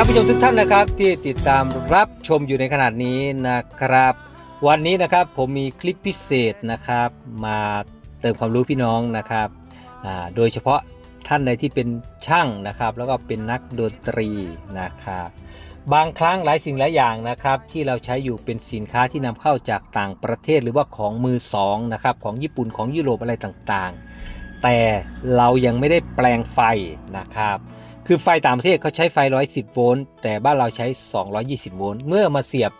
ครับผู้ชมทุกท่านนะครับที่ติดตามรับชมอยู่ในขนาดนี้นะครับ วันนี้นะครับผมมีคลิปพิเศษนะครับ มาเติมความรู้พี่น้องนะครับอ่าโดยเฉพาะท่านใดที่เป็นช่างนะครับ แล้วก็เป็นนักดนตรีนะครับ บางครั้งหลายสิ่งหลายอย่างนะครับ ที่เราใช้อยู่เป็นสินค้าที่นำเข้าจากต่างประเทศหรือว่าของมือสองนะครับของญี่ปุ่นของยุโรปอะไรต่างๆ แต่เรายังไม่ได้แปลงไฟนะครับ คือไฟต่างประเทศเขาใช้ไฟ 110 โวลต์แต่บ้านเราใช้ 220 โวลต์เมื่อมาเสียบ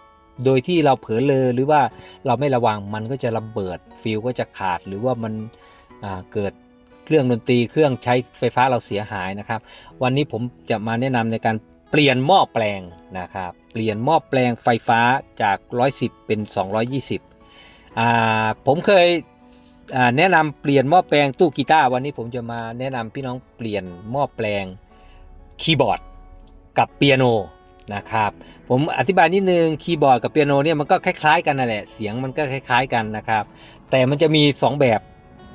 โดยที่เราเผลอเลอหรือว่าเราไม่ระวังมันก็จะระเบิดฟิลก็จะขาดหรือว่ามันเกิดเครื่องดนตรีเครื่องใช้ไฟฟ้าเราเสียหายนะครับ วันนี้ผมจะมาแนะนำในการเปลี่ยนหม้อแปลงนะครับเปลี่ยนหม้อแปลงไฟฟ้าจาก 110 เป็น 220อ่าผมเคยแนะนำเปลี่ยนหม้อแปลงตู้กีตาร์วันนี้ผมจะมาแนะนำพี่น้องเปลี่ยนหม้อแปลง คีย์บอร์ดกับเปียโนนะครับผมอธิบายนิดนึงคีย์บอร์ดกับเปียโนเนี่ยมันก็คล้ายๆกันนั่นแหละเสียงมันก็คล้าย ๆกันนะครับ แต่มันจะมี 2 แบบ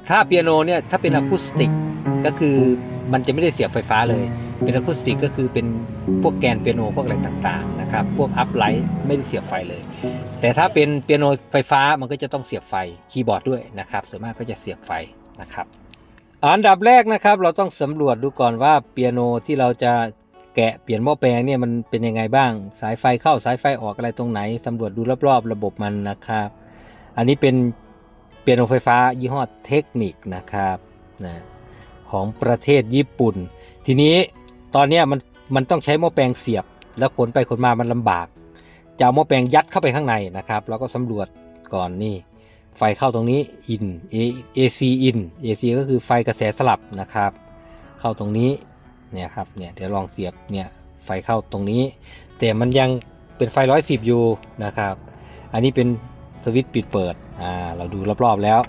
ถ้าเปียโนเนี่ยถ้าเป็นอะคูสติกก็คือมันจะไม่ได้เสียบไฟฟ้าเลย เป็นอะคูสติกก็คือเป็นพวกแกนเปียโนพวกอะไรต่างๆนะครับพวกอัพไลท์ไม่ได้เสียบไฟเลย แต่ถ้าเป็นเปียโนไฟฟ้ามันก็จะต้องเสียบไฟคีย์บอร์ดด้วยนะครับส่วนมากก็จะเสียบไฟนะครับ อันดับแรกนะครับเราต้องสำรวจดูก่อนว่าเปียโนที่เราจะแกะเปลี่ยนหม้อแปลงเนี่ยมันเป็นยังไงบ้าง สายไฟเข้าสายไฟออกอะไรตรงไหนสำรวจดูรอบๆ ระบบมันนะครับ อันนี้เป็นเปียโนไฟฟ้ายี่ห้อเทคนิคนะครับนะของประเทศญี่ปุ่น ทีนี้ตอนนี้มันมันต้องใช้หม้อแปลงเสียบ แล้วขนไปขนมามันลำบากจะเอาหม้อแปลงยัดเข้าไปข้างในนะครับ เราก็สำรวจก่อนนี่ ไฟเข้าตรงนี้ in AC in AC ก็คือไฟกระแสสลับนะครับ เข้าตรงนี้เนี่ยครับเนี่ยเดี๋ยวลองเสียบเนี่ยไฟเข้าตรงนี้ แต่มันยังเป็นไฟ 110 อยู่นะครับ อันนี้เป็นสวิตช์ปิดเปิดอ่าเราดูรอบๆแล้ว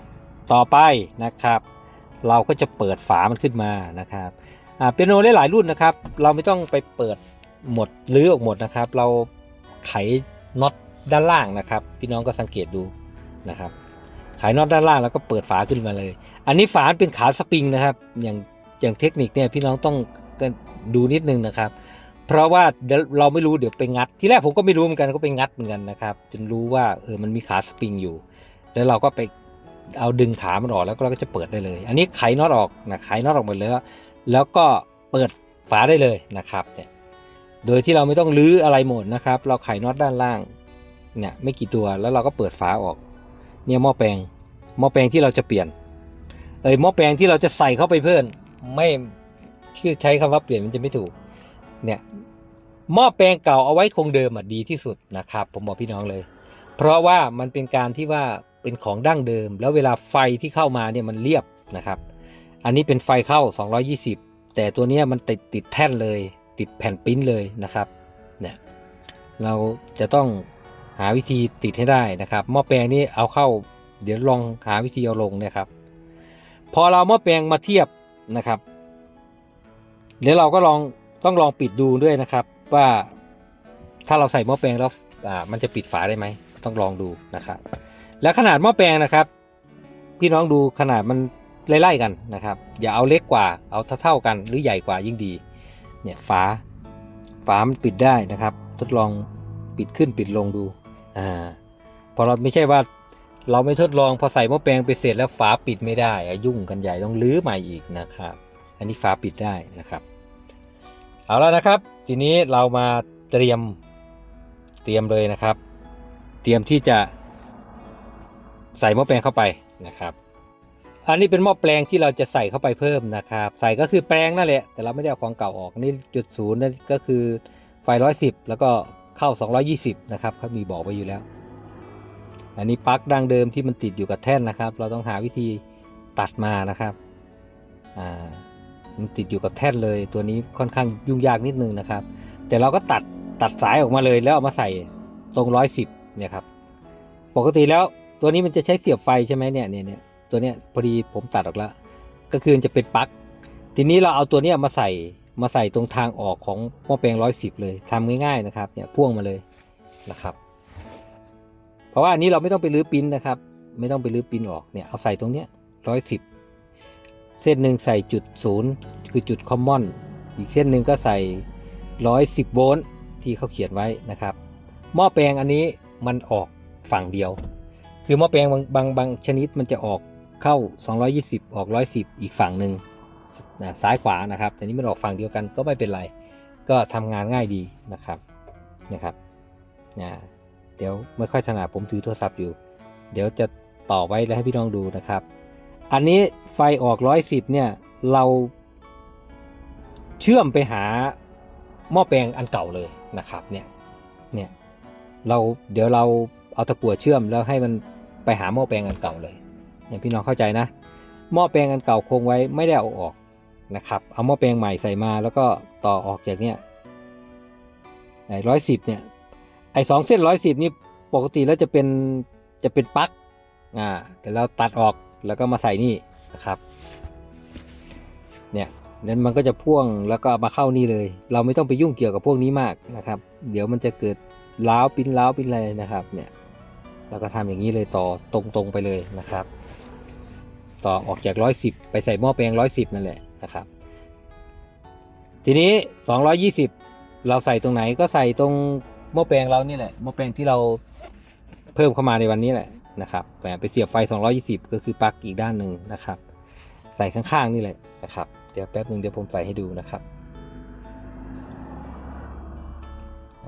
ต่อไปนะครับ เราก็จะเปิดฝามันขึ้นมานะครับอ่าเปียโนได้หลายรุ่นนะครับ เราไม่ต้องไปเปิดหมดหรือออกหมดนะครับ เราไขน็อตด้านล่างนะครับ พี่น้องก็สังเกตดูนะครับ ขายน็อตด้านล่างแล้วก็เปิดฝาขึ้นมาเลย อันนี้ฝาเป็นขาสปริงนะครับ อย่างอย่างเทคนิคเนี่ยพี่น้องต้องดูนิดนึงนะครับ เพราะว่าเราไม่รู้เดี๋ยวไปงัด ที่แรกผมก็ไม่รู้เหมือนกันก็ไปงัดเหมือนกันนะครับจนรู้ว่าเออมันมีขาสปริงอยู่ แล้วเราก็ไปเอาดึงขามันออกแล้วเราก็จะเปิดได้เลย อันนี้ไขน็อตออกนะไขน็อตออกหมดเลยแล้วแล้วก็เปิดฝาได้เลยนะครับเนี่ยโดยที่เราไม่ต้องรื้ออะไรหมดนะครับ เราไขน็อตด้านล่างเนี่ยไม่กี่ตัวแล้วเราก็เปิดฝาออก เนี่ยหม้อแปลงหม้อแปลงที่เราจะเปลี่ยนเอ้ยหม้อแปลงที่เราจะใส่เข้าไปเพิ่มไม่คือใช้คำว่าเปลี่ยนมันจะไม่ถูกเนี่ยหม้อแปลงเก่าเอาไว้คงเดิมอะดีที่สุดนะครับ ผมบอกพี่น้องเลย เพราะว่ามันเป็นการที่ว่าเป็นของดั้งเดิม แล้วเวลาไฟที่เข้ามาเนี่ยมันเรียบนะครับ อันนี้เป็นไฟเข้า 220 แต่ตัวนี้มันติดติดแท่นเลย ติดแผ่นปิ้นเลยนะครับเนี่ยเราจะต้อง หาวิธีติดให้ได้นะครับหม้อแปลงนี้เอาเข้า เดี๋ยวลองหาวิธีเอาลงเนะครับ พอเราหม้อแปลงมาเทียบนะครับ เดี๋ยวเราก็ลองต้องลองปิดดูด้วยนะครับ ว่าถ้าเราใส่หม้อแปลงแล้วอ่ามันจะปิดฝาได้ไหมต้องลองดูนะครับ แล้วขนาดหม้อแปลงนะครับ พี่น้องดูขนาดมันไล่ๆกันนะครับ อย่าเอาเล็กกว่าเอาเท่าๆกันหรือใหญ่กว่ายิ่งดีเนี่ยฝาฝามันปิดได้นะครับ ทดลองปิดขึ้นปิดลงดู อ่าพอเราไม่ใช่ว่าเราไม่ทดลองพอใส่หม้อแปลงไปเสร็จแล้วฝาปิดไม่ได้ยุ่งกันใหญ่ต้องรื้อใหม่อีกนะครับ อันนี้ฝาปิดได้นะครับ เอาแล้วนะครับ ทีนี้เรามาเตรียมเตรียมเลยนะครับ เตรียมที่จะใส่หม้อแปลงเข้าไปนะครับ อันนี้เป็นหม้อแปลงที่เราจะใส่เข้าไปเพิ่มนะครับ ใส่ก็คือแปลงนั่นแหละแต่เราไม่ได้เอาของเก่าออกนี่จุดศูนย์นั่นก็คือไฟร้อยสิบแล้วก็ เข้า 220 นะครับเขามีบอกไว้อยู่แล้ว อันนี้ปลั๊กดังเดิมที่มันติดอยู่กับแท่นนะครับ เราต้องหาวิธีตัดมานะครับอ่ามันติดอยู่กับแท่นเลยตัวนี้ค่อนข้างยุ่งยากนิดนึงนะครับ แต่เราก็ตัดตัดสายออกมาเลยแล้วเอามาใส่ตรง 110 เนี่ยครับ ปกติแล้วตัวนี้มันจะใช้เสียบไฟใช่ไหมเนี่ยเนี่ยเนี่ยตัวเนี้ยพอดีผมตัดออกแล้ว ก็คือจะเป็นปลั๊กทีนี้เราเอาตัวเนี้ยมาใส่ มาใส่ตรงทางออกของหม้อแปลงร้อยสิบเลยทำง่ายๆนะครับเนี่ยพ่วงมาเลยนะครับ เพราะว่าอันนี้เราไม่ต้องไปรื้อปิ้นนะครับ ไม่ต้องไปรื้อปิ้นออกเนี่ยเอาใส่ตรงเนี้ยร้อยสิบเส้นหนึ่งใส่จุดศูนย์คือจุดคอมมอนอีกเส้นหนึ่งก็ใส่110โวลต์ที่เขาเขียนไว้นะครับหม้อแปลงอันนี้มันออกฝั่งเดียว คือหม้อแปลงบางบางบางชนิดมันจะออกเข้า 220 ออก 110 อีกฝั่งหนึ่ง ซ้ายขวานะครับ แต่นี้มันออกฝั่งเดียวกันก็ไม่เป็นไร ก็ทำงานง่ายดีนะครับนะครับนะเดี๋ยวไม่ค่อยถนัดผมถือโทรศัพท์อยู่ เดี๋ยวจะต่อไว้แล้วให้พี่น้องดูนะครับ อันนี้ไฟออก110เนี่ยเราเชื่อมไปหาหม้อแปลงอันเก่าเลยนะครับเนี่ยเนี่ยเราเดี๋ยวเราเอาตะกั่วเชื่อมแล้วให้มันไปหาหม้อแปลงอันเก่าเลยเนี่ยพี่น้องเข้าใจนะหม้อแปลงอันเก่าคงไว้ไม่ได้เอาออก นะครับ เอาหม้อแปลงใหม่ใส่มาแล้วก็ต่อออกจากเนี่ยไอ้ร้อยสิบเนี่ย ไอ้สองเส้นร้อยสิบนี่ปกติแล้วจะเป็นจะเป็นปลั๊กอ่าแต่เราตัดออกแล้วก็มาใส่นี่นะครับเนี่ยนั้นมันก็จะพ่วงแล้วก็มาเข้านี่เลย เราไม่ต้องไปยุ่งเกี่ยวกับพวกนี้มากนะครับ เดี๋ยวมันจะเกิดล้าวปิ้นล้าวปิ้นอะไรนะครับเนี่ยเราก็ทำอย่างนี้เลยต่อตรงๆไปเลยนะครับ ต่อออกจากร้อยสิบไปใส่หม้อแปลงร้อยสิบนั่นแหละ นะครับ ทีนี้สองร้อยี่สิบเราใส่ตรงไหนก็ใส่ตรงหม้อแปลงเรานี่แหละหม้อแปลงที่เราเพิ่มเข้ามาในวันนี้แหละนะครับ แต่ไปเสียบไฟ 220 ก็คือปลั๊กอีกด้านหนึ่งนะครับ ใส่ข้างๆนี่แหละนะครับ เดี๋ยวแป๊บหนึ่งเดี๋ยวผมใส่ให้ดูนะครับ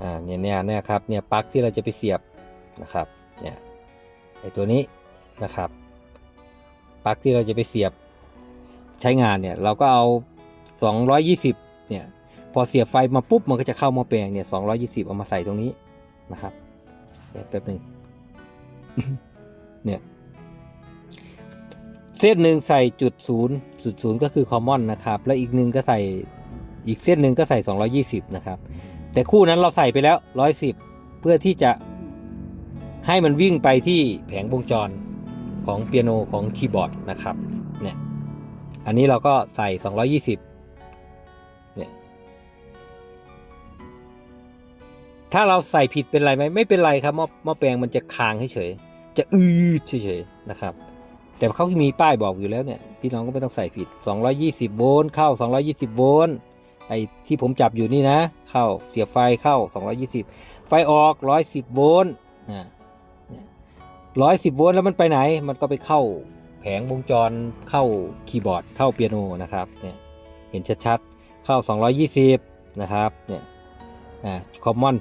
อ่าเนี่ยเนี่ยเนี่ยครับเนี่ยปลั๊กที่เราจะไปเสียบนะครับเนี่ยไอตัวนี้นะครับปลั๊กที่เราจะไปเสียบ ใช้งานเนี่ยเราก็เอา 220เนี่ยพอเสียบไฟมาปุ๊บมันก็จะเข้าหม้อแปลงเนี่ย220 เอามาใส่ตรงนี้นะครับเดี๋ยวแป๊บหนึ่งเนี่ยเส้นหนึ่งใส่จุดศูนย์จุดศูนย์ก็คือคอมมอนนะครับแล้วอีกหนึ่งก็ใส่อีกเส้นหนึ่งก็ใส่ 220 นะครับ แต่คู่นั้นเราใส่ไปแล้ว 110 เพื่อที่จะให้มันวิ่งไปที่แผงวงจรของเปียโนของคีย์บอร์ดนะครับเนี่ย อันนี้เราก็ใส่ 220เนี่ยถ้าเราใส่ผิดเป็นไรไหมไม่เป็นไรครับหม้อหม้อแปลงมันจะค้างเฉยๆจะอืดเฉยๆนะครับ แต่เขามีป้ายบอกอยู่แล้วเนี่ยพี่น้องก็ไม่ต้องใส่ผิด 220 โวลต์เข้า 220 โวลต์ไอ้ที่ผมจับอยู่นี่นะ เข้าเสียบไฟเข้า 220 ไฟออก 110 โวลต์นะ110 โวลต์แล้วมันไปไหน มันก็ไปเข้า แผงวงจรเข้าคีย์บอร์ดเข้าเปียโนนะครับเนี่ยเห็นชัดๆ เข้า 220 นะครับเนี่ยอ่าคอมมอน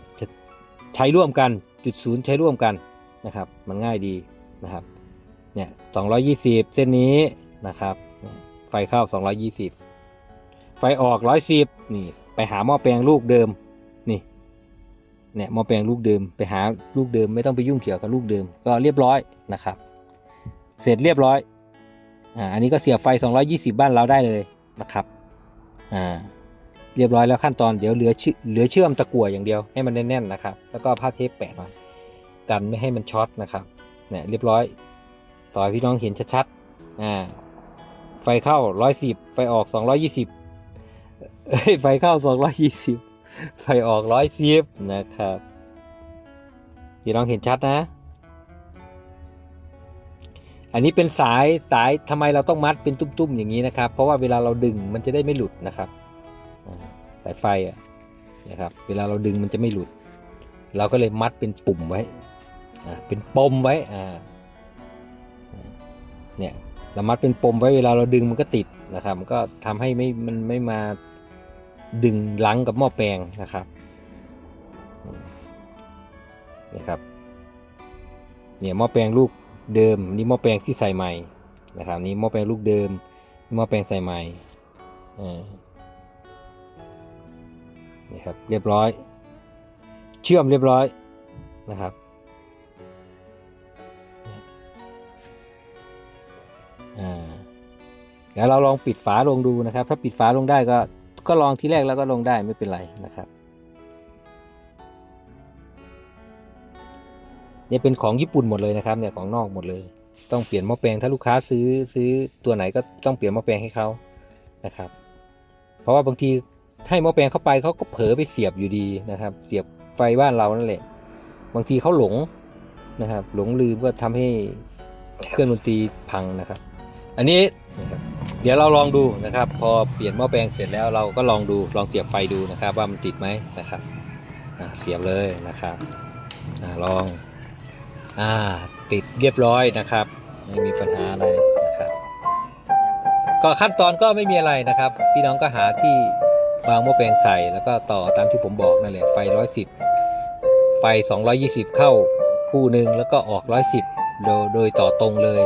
ใช้ร่วมกันจุดศูนย์ใช้ร่วมกันนะครับ มันง่ายดีนะครับเนี่ย220 เส้นนี้นะครับเนี่ยไฟเข้า 220 ไฟออก 110 นี่ ไปหาหม้อแปลงลูกเดิมนี่เนี่ยหม้อแปลงลูกเดิม ไปหาลูกเดิมไม่ต้องไปยุ่งเกี่ยวกับลูกเดิม ก็เรียบร้อยนะครับ เสร็จเรียบร้อยอ่าอันนี้ก็เสียบไฟ 220 บ้านเราได้เลยนะครับอ่าเรียบร้อยแล้วขั้นตอนเดี๋ยวเหลือเชื่อเหลือเชื่อมตะกั่วอย่างเดียวให้มันแน่นๆนะครับ แล้วก็ผ้าเทปแปะมากันไม่ให้มันช็อตนะครับเนี่ยเรียบร้อย ต่อให้พี่น้องเห็นชัดๆอ่าไฟเข้า 110 ไฟออก 220เอ้ยไฟเข้า 220 ไฟออก 110 นะครับพี่น้องเห็นชัดนะ อันนี้เป็นสายสายทำไมเราต้องมัดเป็นตุ้มๆอย่างนี้นะครับ เพราะว่าเวลาเราดึงมันจะได้ไม่หลุดนะครับสายไฟอะนะครับ เวลาเราดึงมันจะไม่หลุด เราก็เลยมัดเป็นปุ่มไว้เป็นปมไว้อ่าเนี่ยเรามัดเป็นปมไว้เวลาเราดึงมันก็ติดนะครับ มันก็ทำให้ไม่มันไม่มาดึงลังกับหม้อแปลงนะครับนี่ครับเนี่ยหม้อแปลงลูก เดิมนี่หม้อแปลงที่ใส่ใหม่นะครับนี่หม้อแปลงลูกเดิมหม้อแปลงใส่ใหม่อ่านี่ครับเรียบร้อย เชื่อมเรียบร้อยนะครับอ่าแล้วเราลองปิดฝาลงดูนะครับ ถ้าปิดฝาลงได้ก็ก็ลองที่แรกแล้วก็ลงได้ไม่เป็นไรนะครับ เนี่ยเป็นของญี่ปุ่นหมดเลยนะครับเนี่ยของนอกหมดเลย ต้องเปลี่ยนหม้อแปลงถ้าลูกค้าซื้อซื้อตัวไหนก็ต้องเปลี่ยนหม้อแปลงให้เขานะครับ เพราะว่าบางทีให้หม้อแปลงเข้าไปเขาก็เผลอไปเสียบอยู่ดีนะครับ เสียบไฟบ้านเรานั่นแหละ บางทีเขาหลงนะครับ หลงลืมก็ทำให้เครื่องดนตรีพังนะครับ อันนี้นะครับเดี๋ยวเราลองดูนะครับ พอเปลี่ยนหม้อแปลงเสร็จแล้วเราก็ลองดูลองเสียบไฟดูนะครับ ว่ามันติดไหมนะครับเสียบเลยนะครับอลอง อ่าติดเรียบร้อยนะครับ ไม่มีปัญหาอะไรนะครับ ก็ขั้นตอนก็ไม่มีอะไรนะครับ พี่น้องก็หาที่วางหม้อแปลงใส่แล้วก็ต่อตามที่ผมบอกนั่นแหละไฟ 110 ไฟ 220 เข้าคู่หนึ่งแล้วก็ออก 110 โดยโดยต่อตรงเลย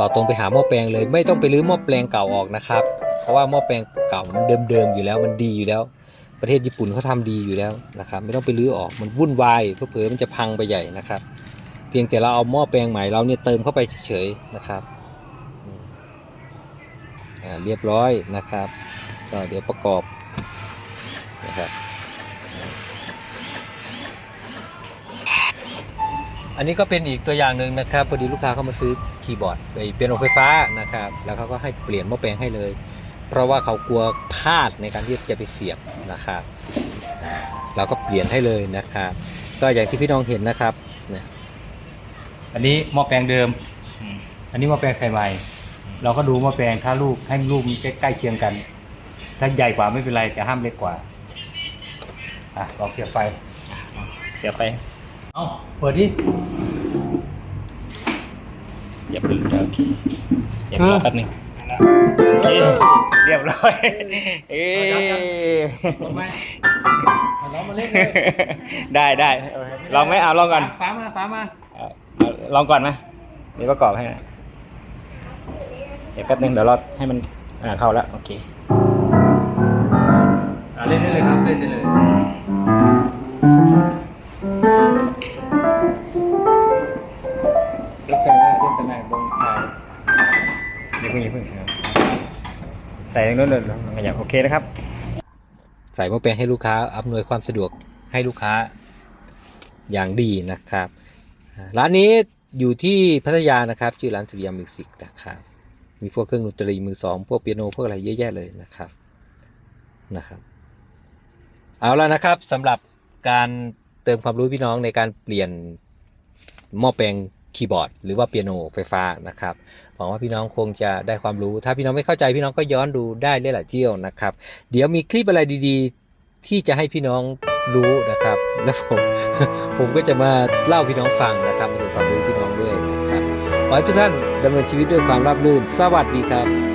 ต่อตรงไปหาหม้อแปลงเลย ไม่ต้องไปรื้อหม้อแปลงเก่าออกนะครับ เพราะว่าหม้อแปลงเก่ามันเดิมๆอยู่แล้วมันดีอยู่แล้วประเทศญี่ปุ่นเขาทำดีอยู่แล้วนะครับ ไม่ต้องไปรื้อออกมันวุ่นวายเผลอมันจะพังไปใหญ่นะครับ เพียงแต่เราเอาหม้อแปลงใหม่เราเนี่ยเติมเข้าไปเฉยๆนะครับเรียบร้อยนะครับ ก็เดี๋ยวประกอบนะครับอันนี้ก็เป็นอีกตัวอย่างหนึ่งนะครับพอดีลูกค้าเข้ามาซื้อคีย์บอร์ดไปเป็นโอไฟฟ้านะครับ แล้วเขาก็ให้เปลี่ยนหม้อแปลงให้เลย เพราะว่าเขากลัวพลาดในการที่จะไปเสียบนะครับเราก็เปลี่ยนให้เลยนะครับ ก็อย่างที่พี่น้องเห็นนะครับ อันนี้หม้อแปลงเดิม อันนี้หม้อแปลงใส่ใหม่ เราก็ดูหม้อแปลงถ้าลูกให้ลูกมันใกล้ๆเคียงกัน ถ้าใหญ่กว่าไม่เป็นไรแต่ห้ามเล็กกว่าอะลองเสียบไฟเสียบไฟเอ้าเปิดดิอย่าเพิ่งโอเคเดี๋ยวเออรอแป๊บนึง โอเคเรียบร้อยเอ๊ะลองไหมลองมาเล่นเลยได้ได้ลองไหมเอาลองก่อนฟ้ามาฟ้ามาเอาเอาลองก่อนไหมมีประกอบให้นะเดี๋ยวแป๊บนึงเดี๋ยวรอให้มันอ่าเข้าแล้วโอเค อะเล่นได้เลยครับเล่นได้เลยลักษณะลักษณะบงถ่ายอย่าเพิ่งอย่าเพิ่งครับ ใส่ตรงนู้นเลยองขยับโอเคนะครับ ใส่หม้อแปลงให้ลูกค้าอำนวยความสะดวกให้ลูกค้าอย่างดีนะครับ ร้านนี้อยู่ที่พัทยานะครับชื่อร้านสุริยามิวสิกนะครับมีพวกเครื่องดนตรีมือสองพวกเปียโนพวกอะไรเยอะแยะเลยนะครับนะครับเอาแล้วนะครับสำหรับการเติมความรู้พี่น้องในการเปลี่ยนหม้อแปลง คีย์บอร์ดหรือว่าเปียโนไฟฟ้านะครับหวังว่าพี่น้องคงจะได้ความรู้ ถ้าพี่น้องไม่เข้าใจพี่น้องก็ย้อนดูได้เล่หละเจียวนะครับ เดี๋ยวมีคลิปอะไรดีๆ ที่จะให้พี่น้องรู้นะครับ แล้วผมผมก็จะมาเล่าพี่น้องฟังนะครับมาถึงความรู้พี่น้องด้วยนะครับขอให้ทุกท่านดำเนินชีวิตด้วยความราบรื่น สวัสดีครับ